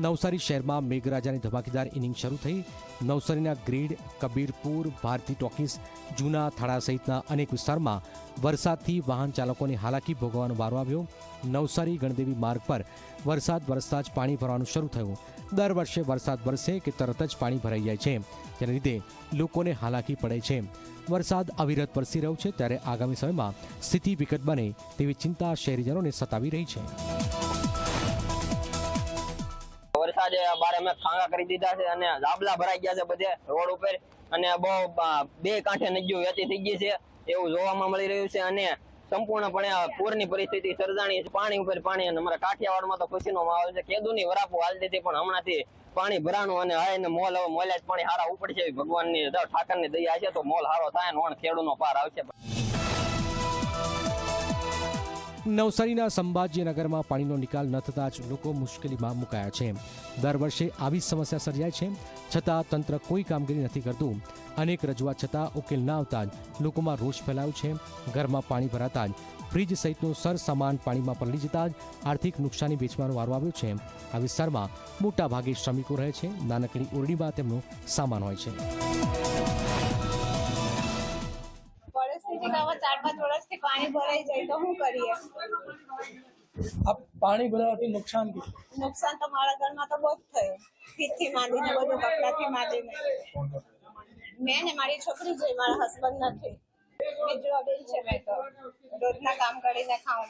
નવસારી શહેરમાં મેઘરાજાની ધમાકેદાર ઇનિંગ શરૂ થઈ. નવસારીના ગ્રીડ, કબીરપુર, ભારતી ટોકીસ, જૂના થાળા સહિતના અનેક વિસ્તારમાં વરસાદથી વાહન ચાલકોને હાલાકી ભોગવવાનો વારો આવ્યો. નવસારી ગણદેવી માર્ગ પર વરસાદ વરસતા જ પાણી ભરવાનું શરૂ થયું. દર વર્ષે વરસાદ વરસે કે તરત જ પાણી ભરાઈ જાય છે. જેના લીધે લોકોને હાલાકી પડે છે. વરસાદ અવિરત વરસી રહ્યો છે, ત્યારે આગામી સમયમાં સ્થિતિ વિકટ બને તેવી ચિંતા શહેરીજનોને સતાવી રહી છે. વરસાદે બારે મેં ખાંગા કરી દીધા છે અને ધાબલા ભરાઈ ગયા છે બધે રોડ ઉપર. અને બહુ, બે કાંઠે નદીઓ વેચી થઈ ગઈ છે, એવું જોવામાં મળી રહ્યું છે. અને સંપૂર્ણપણે પૂરની પરિસ્થિતિ સર્જાણી પાણી ઉપર પાણી અને અમારા કાઠિયાવાડમાં તો ખુશીનો માહોલ છે. કેદુની વરાપો હાલતી પણ હમણાંથી પાણી ભરાણું અને હાય ને મોલ, હવે મોલે જ પાણી હારા ઉપડશે ભગવાનની ઠાકરની દયા છે. તો મોલ હારો થાય ને ઓણ ખેડૂનો પાર આવશે. નવસારીના સંભાજીનગરમાં પાણીનો નિકાલ ન થતાં જ લોકો મુશ્કેલીમાં મુકાયા છે. દર વર્ષે આવી સમસ્યા સર્જાય છે. છતાં તંત્ર કોઈ કામગીરી નથી કરતું. અનેક રજૂઆત છતાં ઉકેલ ન આવતા જ લોકોમાં રોષ ફેલાયો છે. ઘરમાં પાણી ભરાતા જ ફ્રીજ સહિતનું સરસામાન પાણીમાં પલળી જતા જ આર્થિક નુકસાની વેચવાનો વારો આવ્યો છે. આ વિસ્તારમાં મોટાભાગે શ્રમિકો રહે છે. નાનકડી ઓરડીમાં તેમનો સામાન હોય છે. પરિસ્થિતિ ચાર પાંચ વર્ષથી પાણી ભરાઈ જાય તો શું કરીએ? આ પાણી ભરાવાથી નુકસાન નુકસાન તો મારા ઘરમાં તો બહુ જ થયું. ફીથી માંડીને બધું કપડાથી માંડીને. મેં ને મારી છોકરી છે મારા હસબન્ડ નથી. બીજું બેન છે મેં તો. રોજના કામ કરીને ખાઉં.